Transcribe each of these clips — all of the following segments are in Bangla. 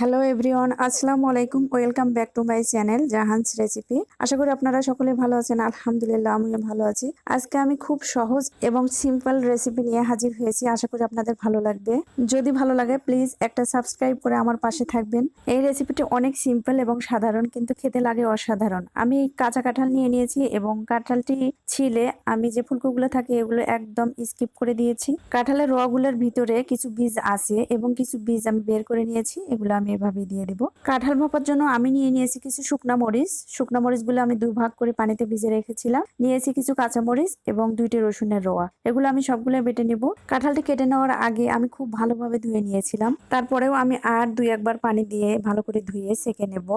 হ্যালো এভরিওয়ান আসসালামু আলাইকুম welcome back to my channel Jahan's recipe আশা করি আপনারা সকলে ভালো আছেন। আলহামদুলিল্লাহ, আমিও ভালো আছি। আজকে আমি খুব সহজ এবং সিম্পল রেসিপি নিয়ে হাজির হয়েছি। আশা করি আপনাদের ভালো লাগবে। যদি ভালো লাগে প্লিজ একটা সাবস্ক্রাইব করে আমার পাশে থাকবেন। এই রেসিপিটি অনেক সিম্পল এবং সাধারণ, কিন্তু খেতে লাগে অসাধারণ। আমি কাঁচা কাঁঠাল নিয়ে নিয়েছি এবং কাঁঠালটি ছিলে আমি যে ফুলকোগুলো থাকে, এগুলো একদম স্কিপ করে দিয়েছি। কাঁঠালের রগুলোর ভিতরে কিছু বীজ আছে এবং কিছু বীজ আমি বের করে নিয়েছি। এগুলো আমি এভাবে দিয়ে দিব। কাঁঠাল ভাপার জন্য আমি নিয়ে নিয়েছি কিছু শুকনা মরিচ। শুকনা মরিচগুলো আমি দুই ভাগ করে পানিতে ভিজে রেখেছিলাম। নিয়েছি কিছু কাঁচা মরিচ এবং দুইটি রসুনের রোয়া। এগুলো আমি সবগুলো বেটে নিব। কাঁঠালটি কেটে নেওয়ার আগে আমি খুব ভালোভাবে ধুয়ে নিয়েছিলাম। তারপরেও আমি আর দুই একবার পানি দিয়ে ভালো করে ধুয়ে সেকে নেব।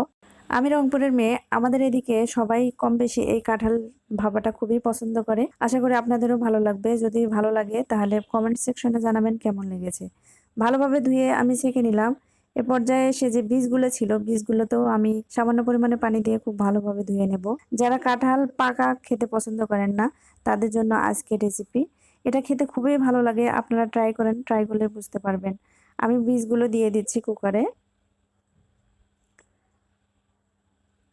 আমি রংপুরের মেয়ে। আমাদের এদিকে সবাই কম বেশি এই কাঁঠাল ভাবাটা খুবই পছন্দ করে। আশা করি আপনাদেরও ভালো লাগবে। যদি ভালো লাগে তাহলে কমেন্ট সেকশনে জানাবেন কেমন লেগেছে। ভালোভাবে ধুয়ে আমি সেকে নিলাম। এ পর্যায়ে সে যে বীজগুলো ছিল, বীজগুলোতেও আমি সামান্য পরিমাণে পানি দিয়ে খুব ভালোভাবে ধুয়ে নেব। যারা কাঁঠাল পাকা খেতে পছন্দ করেন না, তাদের জন্য আজকে রেসিপি এটা খেতে খুবই ভালো লাগে, আপনারা ট্রাই করেন ট্রাই করলে বুঝতে পারবেন। আমি বীজগুলো দিয়ে দিচ্ছি কুকারে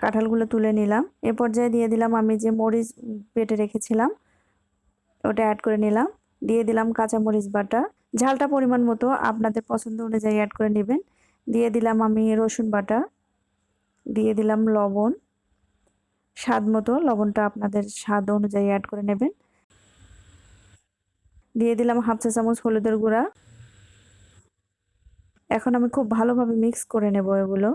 কাঁঠালগুলো তুলে নিলাম। এ পর্যায়ে দিয়ে দিলাম আমি যে মরিচ বেটে রেখেছিলাম, ওটা অ্যাড করে নিলাম। দিয়ে দিলাম কাঁচা মরিচ বাটা। ঝালটা পরিমাণ মতো আপনাদের পছন্দ অনুযায়ী অ্যাড করে নেবেন। দিয়ে দিলাম আমি রসুন বাটা, দিয়ে দিলাম লবণ। স্বাদ মতো লবণটা আপনাদের স্বাদ অনুযায়ী অ্যাড করে নেবেন। দিয়ে দিলাম হাফ চা চামচ হলুদের গুঁড়া। এখন আমি খুব ভালোভাবে মিক্স করে নেব এগুলো।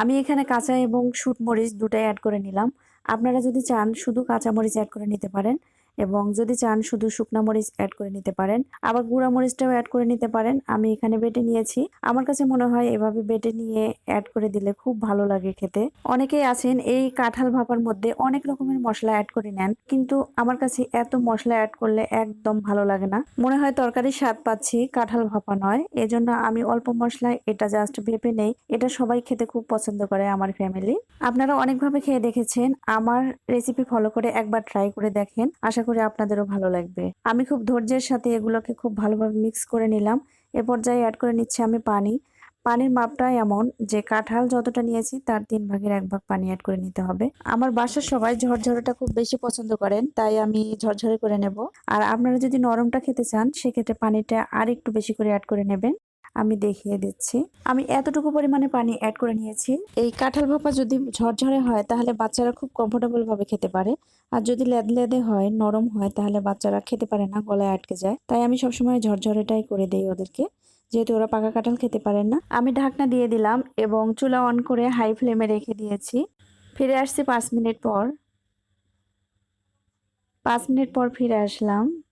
আমি এখানে কাঁচা এবং শুট মরিচ দুটাই অ্যাড করে নিলাম। আপনারা যদি চান শুধু কাঁচা মরিচ অ্যাড করে নিতে পারেন। এবং যদি চান শুধু শুকনো মরিচ অ্যাড করে নিতে পারেন, আবার গুঁড়া মরিচটাও অ্যাড করে নিতে পারেন, আমি এখানে বেটে নিয়েছি। আমার কাছে মনে হয় এভাবে বেটে নিয়ে অ্যাড করে দিলে খুব ভালো লাগে খেতে। অনেকেই আছেন এই কাঁঠাল ভাপার মধ্যে অনেক রকমের মশলা অ্যাড করে নেন, কিন্তু আমার কাছে এত মশলা অ্যাড করলে একদম ভালো লাগে না। মনে হয় তরকারির স্বাদ পাচ্ছি, কাঁঠাল ভাপা নয়, এজন্য আমি অল্প মশলায় এটা জাস্ট ভেপে নেই। এটা সবাই খেতে খুব পছন্দ করে আমার ফ্যামিলি আপনারা অনেকভাবে খেয়ে দেখেছেন, আমার রেসিপি ফলো করে একবার ট্রাই করে দেখেন। আশা করি আপনাদেরও ভালো লাগবে। আমি খুব ধৈর্যের সাথে এগুলোকে খুব ভালোভাবে মিক্স করে নিলাম। এ পর্যায়ে অ্যাড করে নিচ্ছি আমি পানি। পানির মাপটা এমন যে কাঁঠাল যতটা নিয়েছি তার তিন ভাগের এক ভাগ পানি অ্যাড করে নিতে হবে। আমার বাসার সবাই ঝরঝরেটা খুব বেশি পছন্দ করেন, তাই আমি ঝরঝরে করে নেব। আর আপনারা যদি নরমটা খেতে চান, সেক্ষেত্রে পানিটা আর একটু বেশি করে অ্যাড করে নেবেন। আমি দেখিয়ে দিচ্ছি। আমি এতটুকু পরিমাণে পানি অ্যাড করে নিয়েছি। এই কাঁঠাল ভাপা যদি ঝরঝরে হয়, তাহলে বাচ্চারা খুব কমফোর্টেবল ভাবে খেতে পারে। আর যদি লেদ লেদে হয়, নরম হয়, তাহলে বাচ্চারা খেতে পারে না, গলায় আটকে যায়। তাই আমি সবসময় ঝরঝরেটাই করে দিই ওদেরকে। যেহেতু ওরা পাকা কাঁঠাল খেতে পারেন না। আমি ঢাকনা দিয়ে দিলাম এবং চুলা অন করে হাই ফ্লেমে রেখে দিয়েছি। ফিরে আসছি পাঁচ মিনিট পর। পাঁচ মিনিট পর ফিরে আসলাম।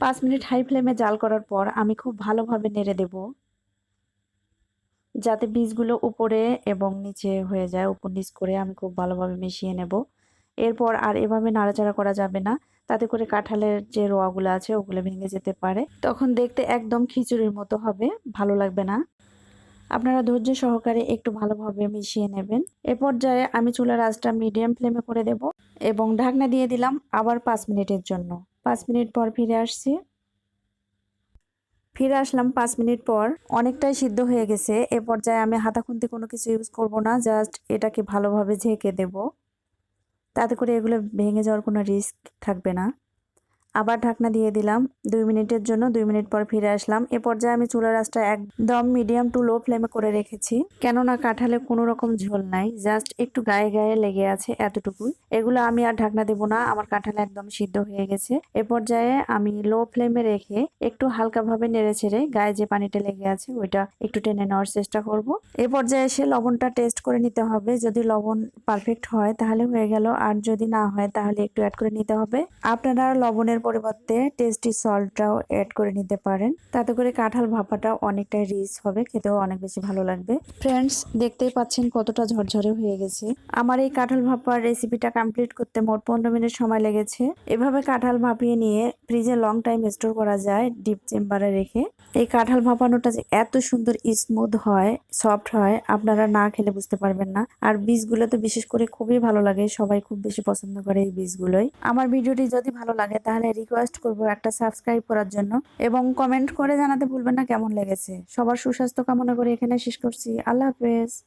পাঁচ মিনিট হাই ফ্লেমে জাল করার পর আমি খুব ভালোভাবে নেড়ে দেব, যাতে বীজগুলো উপরে এবং নিচে হয়ে যায়, উপর নিচ করে আমি খুব ভালোভাবে মিশিয়ে নেব। এরপর আর এভাবে নাড়াচাড়া করা যাবে না, তাতে করে কাঁঠালের যে রোয়াগুলো আছে ওগুলো ভেঙে যেতে পারে। তখন দেখতে একদম খিচুড়ির মতো হবে, ভালো লাগবে না। আপনারা ধৈর্য সহকারে একটু ভালোভাবে মিশিয়ে নেবেন। এ পর্যায়ে আমি চুলার আঁচটা মিডিয়াম ফ্লেমে করে দেব এবং ঢাকনা দিয়ে দিলাম আবার পাঁচ মিনিটের জন্য। পাঁচ মিনিট পর ফিরে আসছি। ফিরে আসলাম পাঁচ মিনিট পর। অনেকটাই সিদ্ধ হয়ে গেছে। এ পর্যায়ে আমি হাতা খুন্তি কোনো কিছু ইউজ করব না জাস্ট এটাকে ভালোভাবে ঝেঁকে দেব। তাতে করে এগুলো ভেঙে যাওয়ার কোনো রিস্ক থাকবে না। আবার ঢাকনা দিয়ে দিলাম। দুই মিনিটের জন্য দুই মিনিট পর ফিরে আসলাম। এ পর্যায়ে আমি চুলার রাসটা একদম মিডিয়াম টু লো ফ্লেমে করে রেখেছি। কেননা কাঁঠালে কোনো রকম ঝোল নাই জাস্ট একটু গায়ে গায়ে লেগে আছে এতটুকু এগুলো আমি আর ঢাকনা দেবো না, আমার কাঁঠাল একদম সিদ্ধ হয়ে গেছে। এ পর্যায়ে আমি লো ফ্লেমে রেখে একটু হালকাভাবে নেড়ে ছেড়ে গায়ে যে পানিটা লেগে আছে, ওইটা একটু টেনে নেওয়ার চেষ্টা করব। এ পর্যায়ে এসে লবণটা টেস্ট করে নিতে হবে। যদি লবণ পারফেক্ট হয়, তাহলে হয়ে গেল। আর যদি না হয়, তাহলে একটু অ্যাড করে নিতে হবে। আপনারা লবণের পরিবর্তে টেস্টি সল্টটাও অ্যাড করে নিতে পারেন। তাতে করে কাঁঠাল ভাপাটা অনেকটাই রিচ হবে, খেতেও অনেক বেশি ভালো লাগবে। ফ্রেন্ডস দেখতেই পাচ্ছেন কতটা ঝরঝরে হয়ে গেছে। আমার এই কাঁঠাল ভাপার রেসিপিটা কমপ্লিট করতে মোট পনেরো মিনিট সময় লেগেছে। এভাবে কাঁঠাল ভাপিয়ে নিয়ে ফ্রিজে লং টাইম স্টোর করা যায় ডিপ চেম্বারে রেখে। এই কাঁঠাল ভাপানোটা যে এত সুন্দর স্মুথ হয় সফট হয়, আপনারা না খেলে বুঝতে পারবেন না। আর বীজগুলো তো বিশেষ করে খুবই ভালো লাগে, সবাই খুব বেশি পছন্দ করে এই বীজগুলোই। আমার ভিডিওটি যদি ভালো লাগে, তাহলে রিকোয়েস্ট করব একটা সাবস্ক্রাইব করার জন্য এবং কমেন্ট করে জানাতে ভুলবেন না কেমন লেগেছে। সবার সুস্বাস্থ্য কামনা করে এখানে শেষ করছি। আল্লাহ হাফেজ।